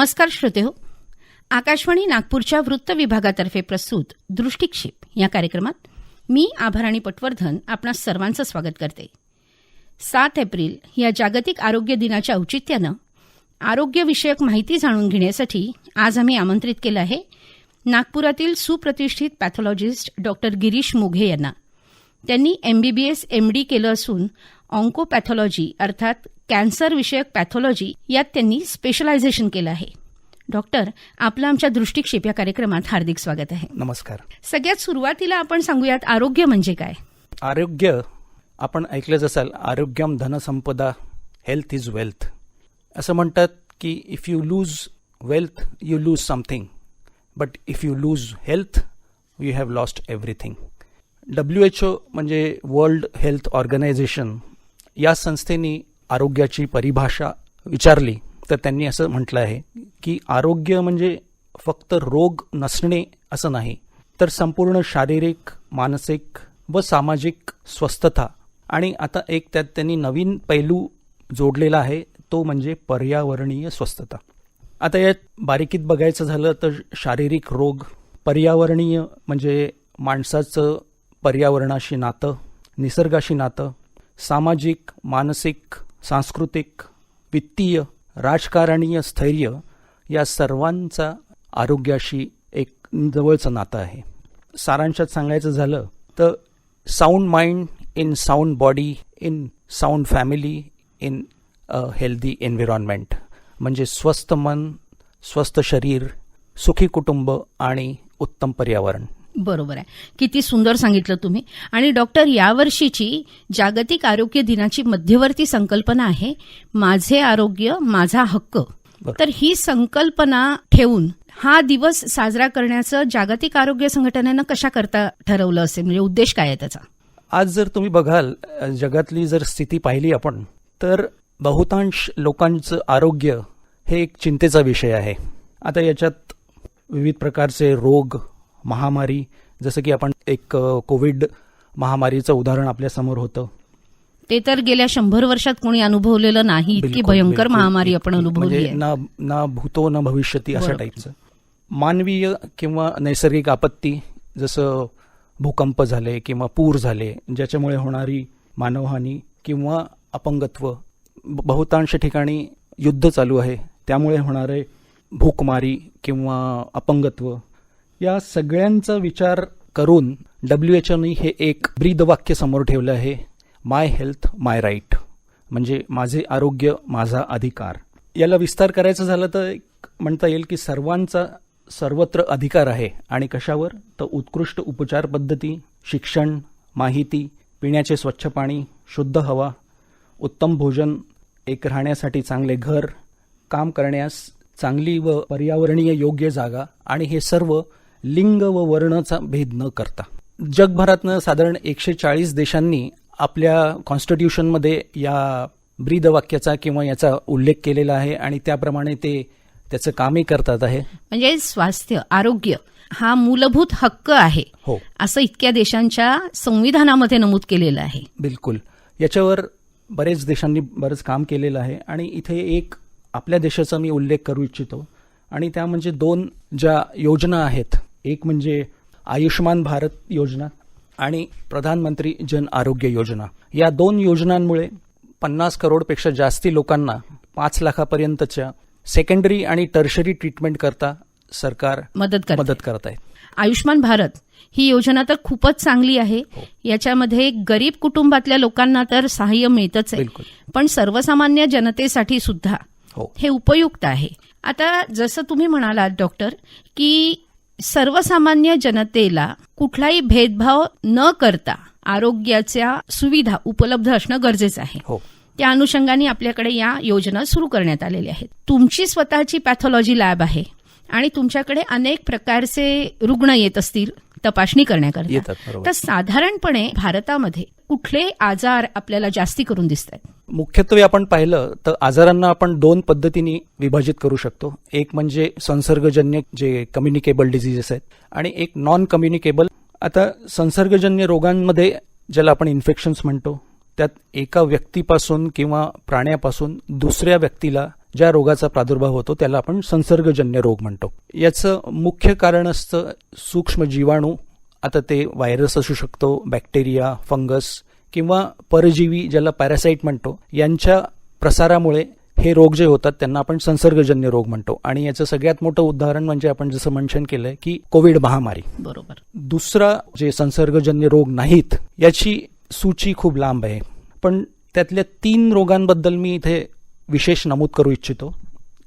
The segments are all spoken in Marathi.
नमस्कार श्रोते हो. आकाशवाणी नागपूरच्या वृत्त विभागातर्फे प्रस्तुत दृष्टिक्षेप या कार्यक्रमात मी आभाराणी पटवर्धन आपणा सर्वांचं स्वागत करते. सात एप्रिल या जागतिक आरोग्य दिनाच्या औचित्यानं आरोग्यविषयक माहिती जाणून घेण्यासाठी आज आम्ही आमंत्रित केलं आहे नागपुरातील सुप्रतिष्ठित पॅथॉलॉजिस्ट डॉक्टर गिरीश मोघे यांना. त्यांनी एमबीबीएस एमडी केलं असून ऑन्कोपॅथॉलॉजी अर्थात कॅन्सर विषयक पॅथॉलॉजी यात त्यांनी स्पेशलायझेशन केलं आहे. डॉक्टर आपलं आमच्या दृष्टिक्षेप या कार्यक्रमात हार्दिक स्वागत आहे. नमस्कार. सगळ्यात सुरुवातीला आपण सांगूयात आरोग्य म्हणजे काय? आरोग्य आपण ऐकलंच असाल आरोग्यम धनसंपदा हेल्थ इज वेल्थ असं म्हणतात की if you lose wealth you lose something but if you lose health you have lost everything W H O म्हणजे वर्ल्ड हेल्थ ऑर्गनायझेशन या संस्थेने आरोग्याची परिभाषा विचारली तर त्यांनी असं म्हटलं आहे की आरोग्य म्हणजे फक्त रोग नसणे असं नाही तर संपूर्ण शारीरिक मानसिक व सामाजिक स्वस्थता. आणि आता एक त्यात त्यांनी नवीन पैलू जोडलेला आहे तो म्हणजे पर्यावरणीय स्वस्थता. आता यात बारीकीत बघायचं झालं तर शारीरिक रोग पर्यावरणीय म्हणजे माणसाचं पर्यावरणाशी नातं निसर्गाशी नातं सामाजिक मानसिक सांस्कृतिक वित्तीय राजकारणीय स्थैर्य या सर्वांचा आरोग्याशी एक जवळचं नातं आहे. सारांशात सांगायचं झालं तर sound mind in sound body in sound family in a healthy environment म्हणजे स्वस्त मन स्वस्त शरीर सुखी कुटुंब आणि उत्तम पर्यावरण. बरोबर आहे. किती सुंदर सांगितलं तुम्ही. आणि डॉक्टर यावर्षीची जागतिक आरोग्य दिनाची मध्यवर्ती संकल्पना आहे माझे आरोग्य माझा हक्क. तर ही संकल्पना ठेवून हा दिवस साजरा करण्याचं जागतिक आरोग्य संघटनेनं कशा करता ठरवलं असेल? म्हणजे उद्देश काय आहे त्याचा? आज जर तुम्ही बघाल जगातली जर स्थिती पाहिली आपण तर बहुतांश लोकांचं आरोग्य हे एक चिंतेचा विषय आहे. आता याच्यात विविध प्रकारचे रोग महामारी जसं की आपण एक कोविड महामारीचं उदाहरण आपल्यासमोर होतं. ते तर गेल्या शंभर वर्षात कोणी अनुभवलेलं नाही. इतकी भयंकर. महामारी आपण अनुभवली म्हणजे ना ना भूतो न भविष्यती अशा. टाईपचं. मानवीय किंवा नैसर्गिक आपत्ती जसं भूकंप झाले किंवा पूर झाले ज्याच्यामुळे होणारी मानवहानी किंवा अपंगत्व बहुतांश ठिकाणी युद्ध चालू आहे. त्यामुळे होणारे भूकमारी किंवा अपंगत्व या सगळ्यांचा विचार करून डब्ल्यू एच ओनी हे एक ब्रीदवाक्य समोर ठेवलं आहे. माय हेल्थ माय राईट म्हणजे माझे आरोग्य माझा अधिकार. याला विस्तार करायचं झालं तर एक म्हणता येईल की सर्वांचा सर्वत्र अधिकार आहे. आणि कशावर? तर उत्कृष्ट उपचार पद्धती शिक्षण माहिती पिण्याचे स्वच्छ पाणी शुद्ध हवा उत्तम भोजन एक राहण्यासाठी चांगले घर काम करण्यास चांगली व पर्यावरणीय योग्य जागा आणि हे सर्व लिंग व वर्णाचा भेद न करता. जगभरातनं साधारण एकशे चाळीस देशांनी आपल्या कॉन्स्टिट्यूशनमध्ये या ब्रीदवाक्याचा किंवा याचा उल्लेख केलेला आहे आणि त्याप्रमाणे ते त्याचं कामही करतात आहे. म्हणजे स्वास्थ्य आरोग्य हा मूलभूत हक्क आहे हो. असं इतक्या देशांच्या संविधानामध्ये नमूद केलेलं आहे. बिलकुल. याच्यावर बरेच देशांनी बरंच काम केलेलं आहे आणि इथे एक आपल्या देशाचा मी उल्लेख करू इच्छितो. आणि त्या म्हणजे दोन ज्या योजना आहेत एक म्हणजे आयुष्मान भारत योजना आणि प्रधानमंत्री जन आरोग्य योजना. या दोन योजनांमुळे पन्नास करोडपेक्षा जास्ती लोकांना पाच लाखापर्यंतच्या सेकंडरी आणि टर्शरी ट्रीटमेंट करता सरकार मदत करते. मदत करत आहे. आयुष्मान भारत ही योजना तर खूपच चांगली आहे. याच्यामध्ये गरीब कुटुंबातल्या लोकांना तर सहाय्य मिळतच आहे. बिलकुल. पण सर्वसामान्य जनतेसाठी सुद्धा हो. हे उपयुक्त आहे. आता जसं तुम्ही म्हणालात डॉक्टर की सर्वसामान्य जनतेला कुठलाही भेदभाव न करता आरोग्याच्या सुविधा उपलब्ध असणं गरजेचं आहे. हो. त्या अनुषंगाने आपल्याकडे या योजना सुरू करण्यात आलेल्या आहेत. तुमची स्वतःची पॅथॉलॉजी लॅब आहे आणि तुमच्याकडे अनेक प्रकारचे रुग्ण येत असतील. तपासणी करण्याकरता. येतात तर साधारणपणे भारतामध्ये कुठले आजार आपल्याला जास्ती करून दिसत आहेत मुख्यत्वे आपण पाहिलं तर आजारांना आपण दोन पद्धतीने विभाजित करू शकतो. एक म्हणजे संसर्गजन्य जे कम्युनिकेबल डिझिजेस आहेत आणि एक नॉन कम्युनिकेबल आता संसर्गजन्य रोगांमध्ये ज्याला आपण इन्फेक्शन्स म्हणतो त्यात एका व्यक्तीपासून किंवा प्राण्यापासून दुसऱ्या व्यक्तीला ज्या रोगाचा प्रादुर्भाव होतो त्याला आपण संसर्गजन्य रोग म्हणतो. याचं मुख्य कारण असतं सूक्ष्म जीवाणू. आता ते व्हायरस असू शकतो बॅक्टेरिया फंगस किंवा परजीवी ज्याला पॅरासाईट म्हणतो यांच्या प्रसारामुळे हे रोग जे होतात त्यांना आपण संसर्गजन्य रोग म्हणतो. आणि याचं सगळ्यात मोठं उदाहरण म्हणजे आपण जसं मेन्शन केलंय की कोविड महामारी. बरोबर. दुसरा जे संसर्गजन्य रोग नाहीत याची सूची खूप लांब आहे. पण त्यातल्या तीन रोगांबद्दल मी इथे विशेष नमूद करू इच्छितो.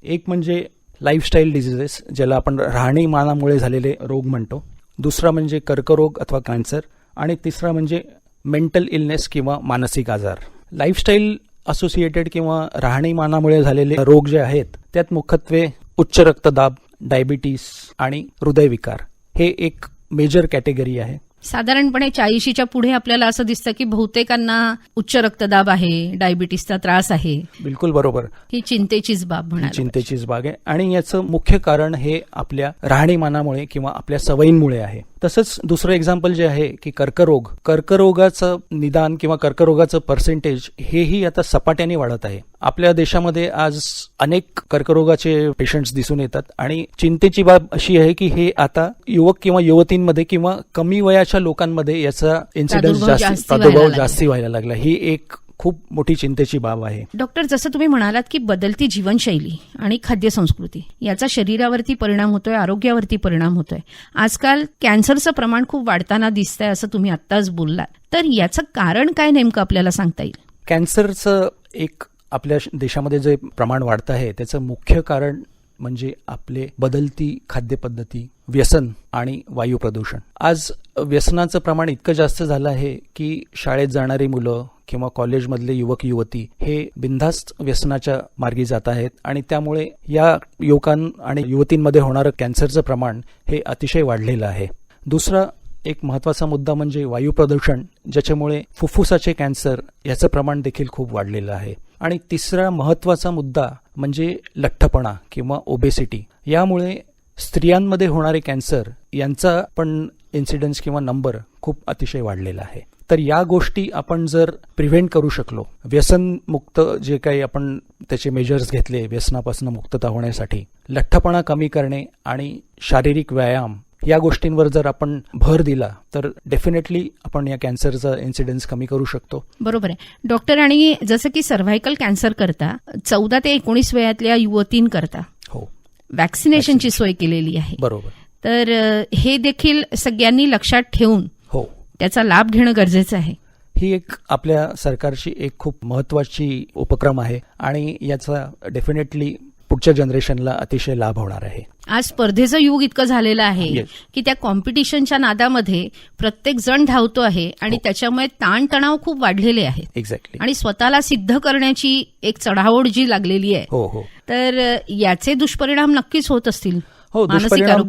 एक म्हणजे लाईफस्टाईल डिझिजेस ज्याला आपण राहणीमानामुळे झालेले रोग म्हणतो. दुसरा म्हणजे कर्करोग अथवा कॅन्सर आणि तिसरा म्हणजे मेंटल इलनेस किंवा मानसिक आजार. लाईफस्टाईल असोसिएटेड किंवा राहणीमानामुळे झालेले रोग जे आहेत त्यात मुख्यत्वे उच्च रक्तदाब डायबिटीस आणि हृदयविकार. हे एक मेजर कॅटेगरी आहे. साधारणपणे चाळीशीच्या पुढे आपल्याला असं दिसतं की बहुतेकांना उच्च रक्तदाब आहे डायबिटीसचा त्रास आहे. बिलकुल बरोबर. ही चिंतेचीच बाब म्हणा चिंतेचीच बाग आहे. आणि याचं मुख्य कारण हे आपल्या राहणीमानामुळे किंवा आपल्या सवयींमुळे आहे. तसंच दुसरं एक्झाम्पल जे आहे की कर्करोग कर्करोगाचं निदान किंवा कर्करोगाचं पर्सेंटेज हेही आता सपाट्याने वाढत आहे आपल्या देशामध्ये आज अनेक कर्करोगाचे पेशंट्स दिसून येतात आणि चिंतेची बाब अशी आहे की हे आता युवक किंवा युवतींमध्ये किंवा कमी वयाच्या लोकांमध्ये याचा इन्सिडेन्स जास्त प्रादुर्भाव. जास्ती व्हायला लागला ही एक खूप मोठी चिंतेची बाब आहे. डॉक्टर जसं तुम्ही म्हणालात की बदलती जीवनशैली आणि खाद्य संस्कृती याचा शरीरावरती परिणाम होतोय आरोग्यावरती परिणाम होतोय. आजकाल कॅन्सरचं प्रमाण खूप वाढताना दिसतंय असं तुम्ही आत्ताच बोललात. तर याचं कारण काय नेमकं आपल्याला सांगता येईल? कॅन्सरचं एक आपल्या देशामध्ये जे प्रमाण वाढतं आहे त्याचं मुख्य कारण म्हणजे आपले बदलती खाद्यपद्धती व्यसन आणि वायू प्रदूषण. आज व्यसनाचं प्रमाण इतकं जास्त झालं आहे की शाळेत जाणारी मुलं किंवा कॉलेजमधले युवक युवती हे बिनधास्त व्यसनाच्या मार्गी जात आहेत आणि त्यामुळे या युवकां आणि युवतींमध्ये होणारं कॅन्सरचं प्रमाण हे अतिशय वाढलेलं आहे. दुसरा एक महत्त्वाचा मुद्दा म्हणजे वायू प्रदूषण ज्याच्यामुळे फुफ्फुसाचे कॅन्सर याचं प्रमाण देखील खूप वाढलेलं आहे. आणि तिसरा महत्त्वाचा मुद्दा म्हणजे लठ्ठपणा किंवा ओबेसिटी यामुळे स्त्रियांमध्ये होणारे कॅन्सर यांचा पण इन्सिडन्स किंवा नंबर खूप अतिशय वाढलेला आहे. तर या गोष्टी आपण जर प्रिव्हेंट करू शकलो व्यसनमुक्त जे काही आपण त्याचे मेजर्स घेतले व्यसनापासून मुक्तता होण्यासाठी लठ्ठपणा कमी करणे आणि शारीरिक व्यायाम या गोष्टींवर जर आपण भर दिला तर डेफिनेटली आपण या कॅन्सरचा इन्सिडेन्स कमी करू शकतो. बरोबर आहे. डॉक्टर आणि जसं की सर्व्हायकल कॅन्सर करता चौदा ते एकोणीस वयातल्या युवतींकरता हो. वॅक्सिनेशनची सोय केलेली आहे. बरोबर. तर हे देखील सगळ्यांनी लक्षात ठेवून त्याचा लाभ घेणं गरजेचं आहे. ही एक आपल्या सरकारची एक खूप महत्वाची उपक्रम आहे आणि याचा डेफिनेटली पुढच्या जनरेशनला अतिशय लाभ होणार आहे. आज स्पर्धेचं युग इतकं झालेलं आहे Yes. की त्या कॉम्पिटिशनच्या नादामध्ये प्रत्येक जण धावतो आहे आणि हो. त्याच्यामुळे ताणतणाव खूप वाढलेले आहेत. एक्झॅक्टली आणि स्वतःला सिद्ध करण्याची एक चढाओढ जी लागलेली आहे. हो हो. तर याचे दुष्परिणाम नक्कीच होत असतील. हो दुष्परिणाम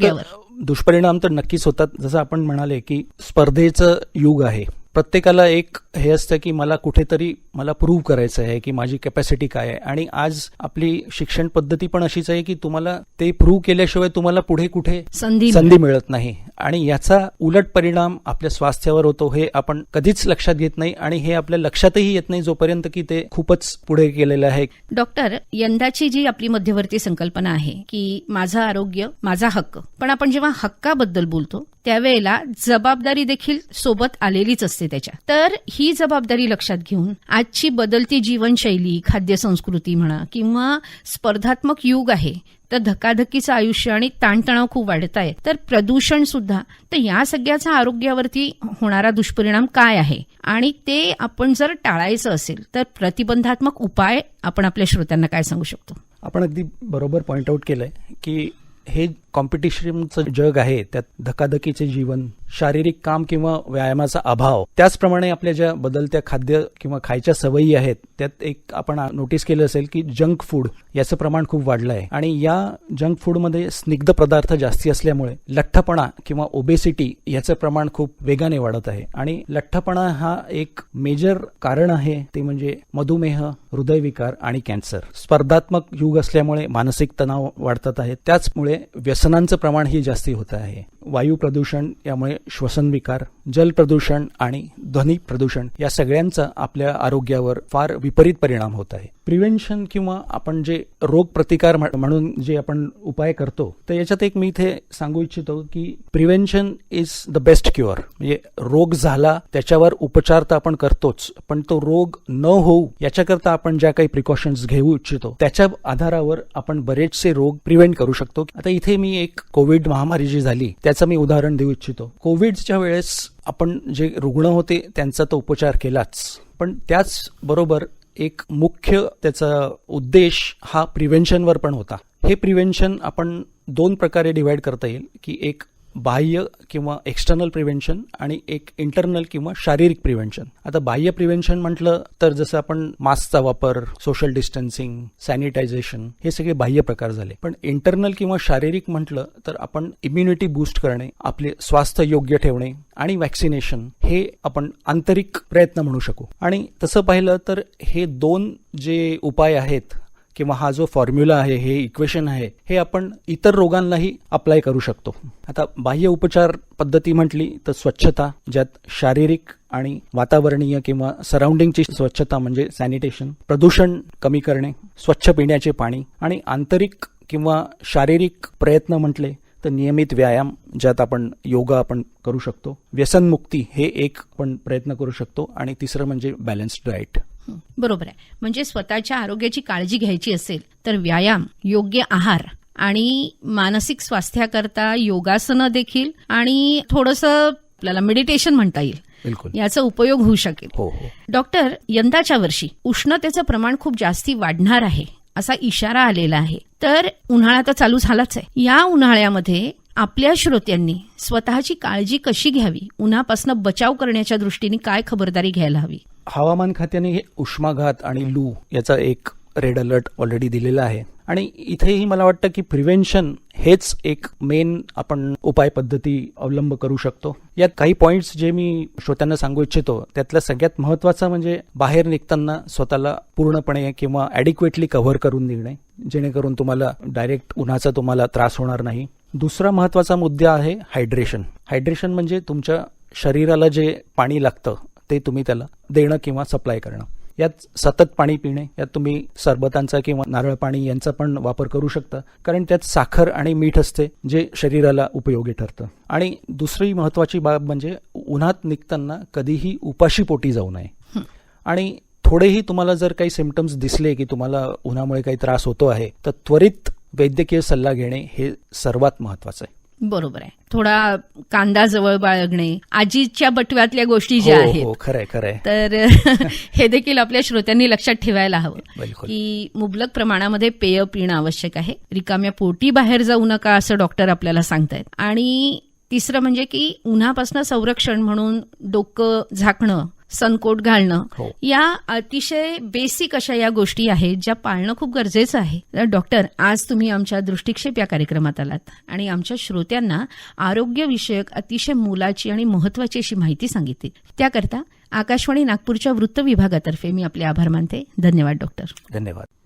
दुष्परिणाम तर नक्कीच होतात. जसं आपण म्हणाले की स्पर्धेचं युग आहे. प्रत्येकाला एक हे असतं की मला कुठेतरी मला प्रूव्ह करायचं आहे की माझी कॅपॅसिटी काय आहे. आणि आज आपली शिक्षण पद्धती पण अशीच आहे की तुम्हाला ते प्रूव्ह केल्याशिवाय तुम्हाला पुढे कुठे संधी संधी मिळत नाही. आणि याचा उलट परिणाम आपल्या स्वास्थ्यावर होतो हे आपण कधीच लक्षात घेत नाही आणि हे आपल्या लक्षातही येत नाही जोपर्यंत की ते खूपच पुढे गेलेलं आहे. डॉक्टर यंदाची जी आपली मध्यवर्ती संकल्पना आहे की माझं आरोग्य माझा हक्क पण आपण जेव्हा हक्काबद्दल बोलतो त्यावेळेला जबाबदारी देखील सोबत आलेलीच असते त्याच्या. तर ही जबाबदारी लक्षात घेऊन आजची बदलती जीवनशैली खाद्य संस्कृती म्हणा किंवा स्पर्धात्मक युग आहे तर धकाधकीचं आयुष्य आणि ताणतणाव खूप वाढत आहे तर प्रदूषण सुद्धा तर या सगळ्याचा आरोग्यावरती होणारा दुष्परिणाम काय आहे? आणि ते आपण जर टाळायचं असेल तर प्रतिबंधात्मक उपाय आपण आपल्या श्रोत्यांना काय सांगू शकतो? आपण अगदी बरोबर पॉइंट आउट केलंय की हे कॉम्पिटिशनचं जग आहे त्यात धकाधकीचे जीवन शारीरिक काम किंवा व्यायामाचा अभाव त्याचप्रमाणे आपल्या ज्या बदलत्या खाद्य किंवा खायच्या सवयी आहेत त्यात एक आपण नोटीस केलं असेल की जंक फूड याचं प्रमाण खूप वाढलं आहे आणि या जंक फूडमध्ये स्निग्ध पदार्थ जास्ती असल्यामुळे लठ्ठपणा किंवा ओबेसिटी याचं प्रमाण खूप वेगाने वाढत आहे. आणि लठ्ठपणा हा एक मेजर कारण आहे ते म्हणजे मधुमेह हृदयविकार आणि कॅन्सर स्पर्धात्मक युग असल्यामुळे मानसिक तणाव वाढतात आहे त्याचमुळे व्यसनांचं प्रमाण ही जास्ती होत आहे. वायू प्रदूषण यामुळे श्वसन विकार जल प्रदूषण आणि ध्वनी प्रदूषण या सगळ्यांचा आपल्या आरोग्यावर फार विपरीत परिणाम होत आहे. प्रिव्हेन्शन किंवा आपण जे रोग प्रतिकार म्हणून जे आपण उपाय करतो तर याच्यात एक मी इथे सांगू इच्छितो की prevention is the best cure म्हणजे रोग झाला त्याच्यावर उपचार तर आपण करतोच पण तो रोग न होऊ याच्याकरता आपण ज्या काही प्रिकॉशन्स घेऊ इच्छितो त्याच्या आधारावर आपण बरेचसे रोग प्रिव्हेंट करू शकतो. आता इथे मी एक कोविड महामारी जी झाली त्याचं मी उदाहरण देऊ इच्छितो. कोविडच्या वेळेस आपण जे रुग्ण होते त्यांचा तो उपचार केलाच. पण त्याचबरोबर एक मुख्य त्याचा उद्देश हा प्रिव्हेन्शनवर पण होता. हे प्रिव्हेन्शन आपण दोन प्रकारे डिव्हाइड करता येईल की एक बाह्य किंवा एक्सटर्नल प्रिव्हेन्शन आणि एक इंटरनल किंवा शारीरिक प्रिव्हेन्शन आता बाह्य प्रिव्हेन्शन म्हटलं तर जसं आपण मास्कचा वापर सोशल डिस्टन्सिंग सॅनिटायझेशन हे सगळे बाह्य प्रकार झाले. पण इंटरनल किंवा शारीरिक म्हटलं तर आपण इम्युनिटी बूस्ट करणे आपले स्वास्थ्य योग्य ठेवणे आणि वॅक्सिनेशन हे आपण आंतरिक प्रयत्न म्हणू शकू. आणि तसं पाहिलं तर हे दोन जे उपाय आहेत किंवा हा जो फॉर्म्युला आहे हे इक्वेशन आहे हे आपण इतर रोगांनाही अप्लाय करू शकतो. आता बाह्य उपचार पद्धती म्हटली तर स्वच्छता ज्यात शारीरिक आणि वातावरणीय किंवा सराउंडिंगची स्वच्छता म्हणजे सॅनिटेशन प्रदूषण कमी करणे स्वच्छ पिण्याचे पाणी आणि आंतरिक किंवा शारीरिक प्रयत्न म्हटले तर नियमित व्यायाम ज्यात आपण योगा आपण करू शकतो. व्यसनमुक्ती हे एक आपण प्रयत्न करू शकतो. आणि तिसरं म्हणजे बॅलन्स्ड डाएट बरोबर आहे. म्हणजे स्वतःच्या आरोग्याची काळजी घ्यायची असेल तर व्यायाम योग्य आहार आणि मानसिक स्वास्थ्याकरता योगासनं देखील आणि थोडंसं आपल्याला मेडिटेशन म्हणता येईल. याचा उपयोग होऊ शकेल. हो हो. डॉक्टर यंदाच्या वर्षी उष्णतेचं प्रमाण खूप जास्ती वाढणार आहे असा इशारा आलेला आहे. तर उन्हाळा तर चालू झालाच आहे. या उन्हाळ्यामध्ये आपल्या श्रोत्यांनी स्वतःची काळजी कशी घ्यावी? उन्हापासून बचाव करण्याच्या दृष्टीने काय खबरदारी घ्यायला हवी? हवामान खात्याने हे उष्माघात आणि लू याचा एक रेड अलर्ट ऑलरेडी दिलेला आहे. आणि इथेही मला वाटतं की प्रिव्हेन्शन हेच एक मेन आपण उपाय पद्धती अवलंब करू शकतो. यात काही पॉइंट्स जे मी श्रोत्यांना सांगू इच्छितो त्यातला सगळ्यात महत्त्वाचा म्हणजे बाहेर निघताना स्वतःला पूर्णपणे किंवा ॲडिक्वेटली कव्हर करून निघणे जेणेकरून तुम्हाला डायरेक्ट उन्हाचा तुम्हाला त्रास होणार नाही. दुसरा महत्त्वाचा मुद्दा आहे हायड्रेशन हायड्रेशन म्हणजे तुमच्या शरीराला जे पाणी लागतं ते तुम्ही त्याला देणं किंवा सप्लाय करणं. यात सतत पाणी पिणे यात तुम्ही सरबतांचा किंवा नारळ पाणी यांचा पण वापर करू शकता कारण त्यात साखर आणि मीठ असते जे शरीराला उपयोगी ठरतं. आणि दुसरी महत्वाची बाब म्हणजे उन्हात निघताना कधीही उपाशी पोटी जाऊ नये. आणि थोडेही तुम्हाला जर काही सिमटम्स दिसले की तुम्हाला उन्हामुळे काही त्रास होतो आहे तर त्वरित वैद्यकीय सल्ला घेणे हे सर्वात महत्वाचं आहे. बरोबर आहे. थोडा कांदा जवळ बाळगणे आजीच्या बटव्यातल्या गोष्टी ज्या हो आहेत हो खरंय खरंय. तर हे देखील आपल्या श्रोत्यांनी लक्षात ठेवायला हवं की मुबलक प्रमाणामध्ये पेय पिणं आवश्यक आहे. रिकाम्या पोटी बाहेर जाऊ नका असं डॉक्टर आपल्याला सांगतायत. आणि तिसरं म्हणजे की उन्हापासून संरक्षण म्हणून डोकं झाकणं सनकोट घालणं. हो. या अतिशय बेसिक अशा या गोष्टी आहेत ज्या पाळणं खूप गरजेचं आहे. डॉक्टर आज तुम्ही आमच्या दृष्टिक्षेप या कार्यक्रमात आलात आणि आमच्या श्रोत्यांना आरोग्यविषयक अतिशय मोलाची आणि महत्वाची अशी माहिती सांगितली. त्याकरता आकाशवाणी नागपूरच्या वृत्त विभागातर्फे मी आपले आभार मानते. धन्यवाद डॉक्टर धन्यवाद.